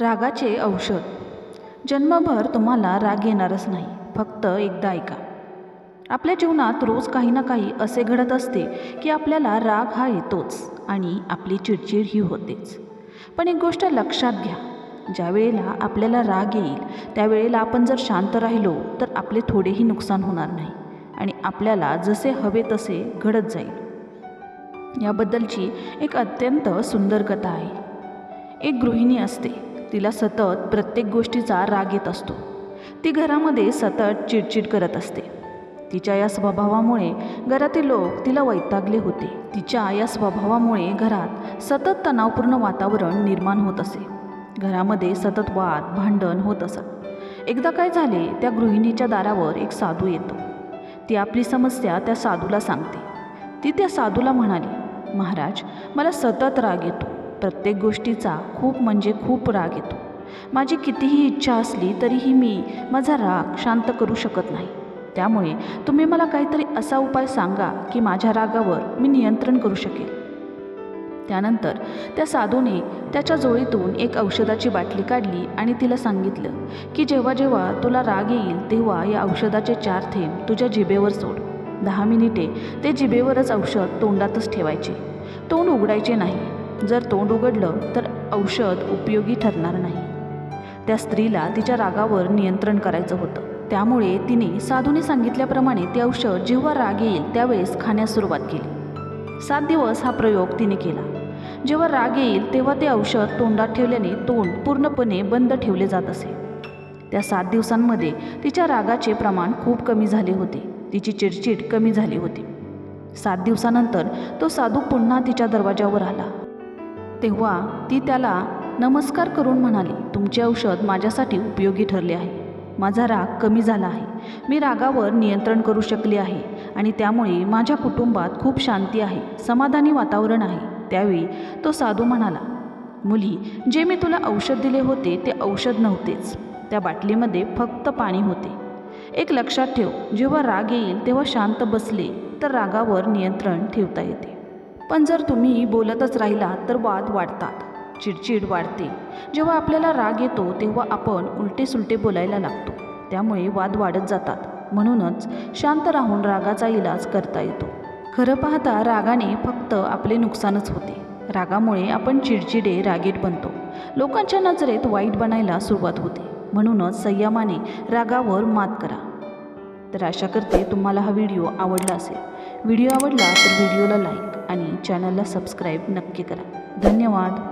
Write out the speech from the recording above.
रागाचे औषध. जन्मभर तुम्हाला राग येणारच नाही फक्त एकदा ऐका. आपल्या जीवनात रोज काही ना काही असे घडत असते की आपल्याला राग हा येतोच आणि आपली चिडचिड ही होतेच. पण एक गोष्ट लक्षात घ्या ज्या वेळेला आपल्याला राग येईल त्यावेळेला आपण जर शांत राहिलो तर आपले थोडेही नुकसान होणार नाही आणि आपल्याला जसे हवे तसे घडत जाईल. याबद्दलची एक अत्यंत सुंदर कथा आहे. एक गृहिणी असते. तिला सतत प्रत्येक गोष्टीचा राग येत असतो. ती घरामध्ये सतत चिडचिड करत असते. तिच्या या स्वभावामुळे घरातील लोक तिला वैतागले होते. तिच्या या स्वभावामुळे घरात सतत तणावपूर्ण वातावरण निर्माण होत असे. घरामध्ये सतत वाद भांडण होत असत. एकदा काय झाले त्या गृहिणीच्या दारावर एक साधू येतो. ती आपली समस्या त्या साधूला सांगते. ती त्या साधूला म्हणाली महाराज मला सतत राग येतो. प्रत्येक गोष्टीचा खूप म्हणजे खूप राग येतो. माझी कितीही इच्छा असली तरीही मी माझा राग शांत करू शकत नाही. त्यामुळे तुम्ही मला काहीतरी असा उपाय सांगा की माझ्या रागावर मी नियंत्रण करू शकेल. त्यानंतर त्या साधूने त्याच्या जोळीतून एक औषधाची बाटली काढली आणि तिला सांगितलं की जेव्हा जेव्हा तुला राग येईल तेव्हा या औषधाचे चार थेंब तुझ्या जिभेवर सोड. दहा मिनिटे ते जिभेवरच औषध तोंडातच ठेवायचे. तोंड उघडायचे नाही. जर तोंड उघडलं तर औषध उपयोगी ठरणार नाही. त्या स्त्रीला तिच्या रागावर नियंत्रण करायचं होतं. त्यामुळे तिने साधूने सांगितल्याप्रमाणे ते औषध जेव्हा राग येईल त्यावेळेस खाण्यास सुरुवात केली. सात दिवस हा प्रयोग तिने केला. जेव्हा राग येईल तेव्हा ते औषध तोंडात ठेवल्याने तोंड पूर्णपणे बंद ठेवले जात असे. त्या सात दिवसांमध्ये तिच्या रागाचे प्रमाण खूप कमी झाले होते. तिची चिडचिड कमी झाली होती. सात दिवसानंतर तो साधू पुन्हा तिच्या दरवाजावर आला. तेव्हा ती त्याला नमस्कार करून म्हणाली तुमचे औषध माझ्यासाठी उपयोगी ठरले आहे. माझा राग कमी झाला आहे. मी रागावर नियंत्रण करू शकले आहे आणि त्यामुळे माझ्या कुटुंबात खूप शांती आहे समाधानी वातावरण आहे. त्यावेळी तो साधू म्हणाला मुली जे मी तुला औषध दिले होते ते औषध नव्हतेच. त्या बाटलीमध्ये फक्त पाणी होते. एक लक्षात ठेव जेव्हा राग येईल तेव्हा शांत बसले तर रागावर नियंत्रण ठेवता येते. पण जर तुम्ही बोलतच राहिला तर वाद वाढतात चिडचिड वाढते. जेव्हा आपल्याला राग येतो तेव्हा आपण उलटे सुलटे बोलायला लागतो. त्यामुळे वाद वाढत जातात. म्हणूनच शांत राहून रागाचा इलाज करता येतो. खरं पाहता रागाने फक्त आपले नुकसानच होते. रागामुळे आपण चिडचिडे रागीट बनतो. लोकांच्या नजरेत वाईट बनायला सुरुवात होते. म्हणूनच संयमाने रागावर मात करा. तर आशा करते तुम्हाला हा व्हिडिओ आवडला असेल. व्हिडिओ आवडला तर व्हिडिओला लाईक आणि चॅनलला सबस्क्राईब नक्की करा. धन्यवाद.